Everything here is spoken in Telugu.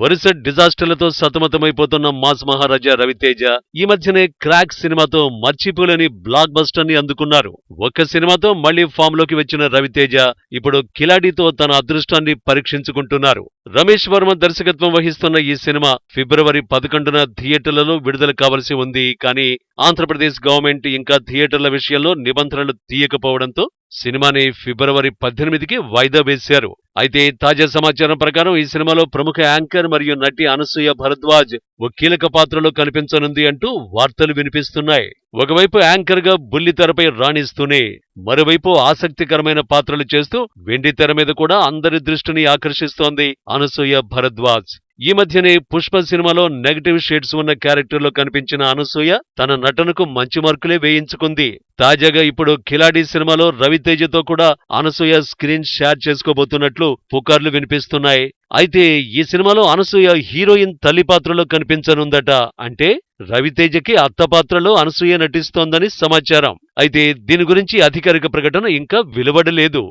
వరుస డిజాస్టర్లతో సతమతమైపోతున్న మాస్ మహారాజా రవితేజ ఈ మధ్యనే క్రాక్ సినిమాతో మర్చిపోలేని బ్లాక్ బస్టర్ని అందుకున్నారు. ఒక్క సినిమాతో మళ్ళీ ఫామ్లోకి వచ్చిన రవితేజ ఇప్పుడు కిలాడితో తన అదృష్టాన్ని పరీక్షించుకుంటున్నారు. రమేష్ వర్మ దర్శకత్వం వహిస్తున్న ఈ సినిమా ఫిబ్రవరి పదకొండున థియేటర్లలో విడుదల కావలసి ఉంది. కానీ ఆంధ్రప్రదేశ్ గవర్నమెంట్ ఇంకా థియేటర్ల విషయంలో నిబంధనలు తీయకపోవడంతో సినిమాని ఫిబ్రవరి పద్దెనిమిదికి వాయిదా వేశారు. అయితే తాజా సమాచారం ప్రకారం ఈ సినిమాలో ప్రముఖ యాంకర్ మరియు నటి అనసూయ భరద్వాజ్ ఓ కీలక పాత్రలో కనిపించనుంది అంటూ వార్తలు వినిపిస్తున్నాయి. ఒకవైపు యాంకర్గా బుల్లితెరపై రాణిస్తూనే మరోవైపు ఆసక్తికరమైన పాత్రలు చేస్తూ వెండి తెర మీద కూడా అందరి దృష్టిని ఆకర్షిస్తోంది అనసూయ భరద్వాజ్. ఈ మధ్యనే పుష్ప సినిమాలో నెగటివ్ షేడ్స్ ఉన్న క్యారెక్టర్లో కనిపించిన అనసూయ తన నటనకు మంచి మార్కులే వేయించుకుంది. తాజాగా ఇప్పుడు కిలాడి సినిమాలో రవితేజతో కూడా అనసూయ స్క్రీన్ షేర్ చేసుకోబోతున్నట్లు పుకార్లు వినిపిస్తున్నాయి. అయితే ఈ సినిమాలో అనసూయ హీరోయిన్ తల్లి పాత్రలో కనిపించనుందట. అంటే రవితేజకి అత్త పాత్రలో అనసూయ నటిస్తోందని సమాచారం. అయితే దీని గురించి అధికారిక ప్రకటన ఇంకా వెలువడలేదు.